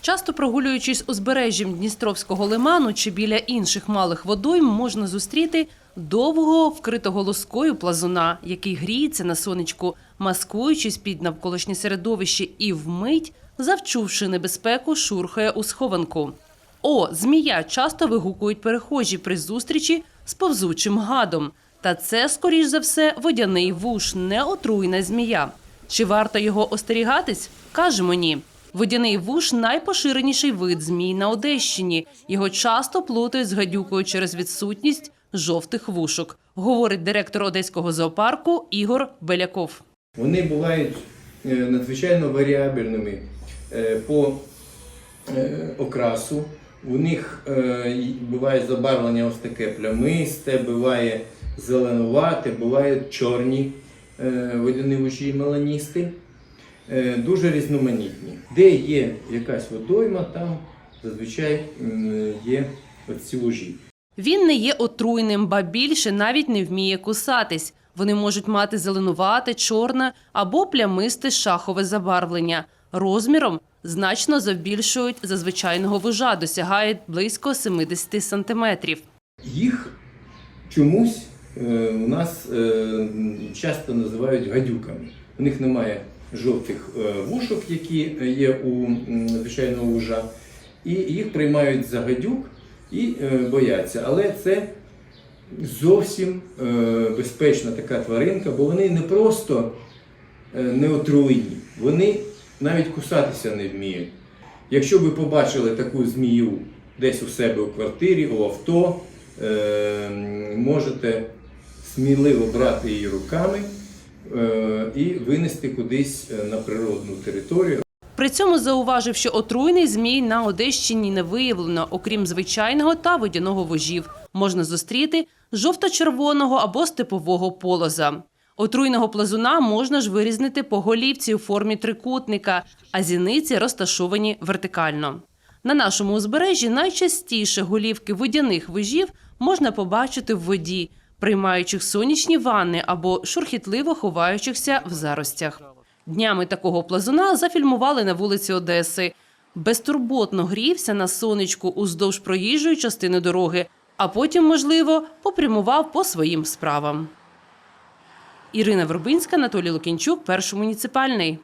Часто прогулюючись узбережжям Дністровського лиману чи біля інших малих водойм, можна зустріти довгого вкритого лоскою плазуна, який гріється на сонечку, маскуючись під навколишнє середовище і вмить, завчувши небезпеку, шурхає у схованку. О, змія часто вигукують перехожі при зустрічі з повзучим гадом. Та це, скоріш за все, водяний вуш, не отруйна змія. Чи варто його остерігатись? Кажемо ні. Водяний вуш найпоширеніший вид змій на Одещині. Його часто плутають з гадюкою через відсутність жовтих вушок, говорить директор одеського зоопарку Ігор Беляков. Вони бувають е, надзвичайно варіабельними е, по е, окрасу. У них буває забарвлення ось таке плямисте, буває зеленувате, бувають чорні водяні вужі меланісти. Е, Дуже різноманітні. Де є якась водойма, там зазвичай є оці вужі. Він не є отруйним, ба більше навіть не вміє кусатись. Вони можуть мати зеленувате, чорне або плямисте шахове забарвлення. Розміром значно завбільшують за звичайного вужа, досягають близько 70 сантиметрів. Їх чомусь е, у нас е, часто називають гадюками. У них немає жовтих е, вушок, які є у звичайного вужа, і їх приймають за гадюк і е, бояться. Але це зовсім е, безпечна така тваринка, бо вони не просто е, неотруйні, вони навіть кусатися не вміють. Якщо ви побачили таку змію десь у себе у квартирі, у авто, е, можете сміливо брати її руками е, і винести кудись е, на природну територію. При цьому зауважив, що отруйний змій на Одещині не виявлено, окрім звичайного та водяного вожів. Можна зустріти жовто-червоного або степового полоза. Отруйного плазуна можна ж вирізнити по голівці у формі трикутника, а зіниці розташовані вертикально. На нашому узбережжі найчастіше голівки водяних вижів можна побачити в воді, приймаючих сонячні ванни або шурхітливо ховаючихся в заростях. Днями такого плазуна зафільмували на вулиці Одеси. Безтурботно грівся на сонечку уздовж проїжджої частини дороги, а потім, можливо, попрямував по своїм справам. Ірина Вербинська, Анатолій Лукінчук, перший муніципальний.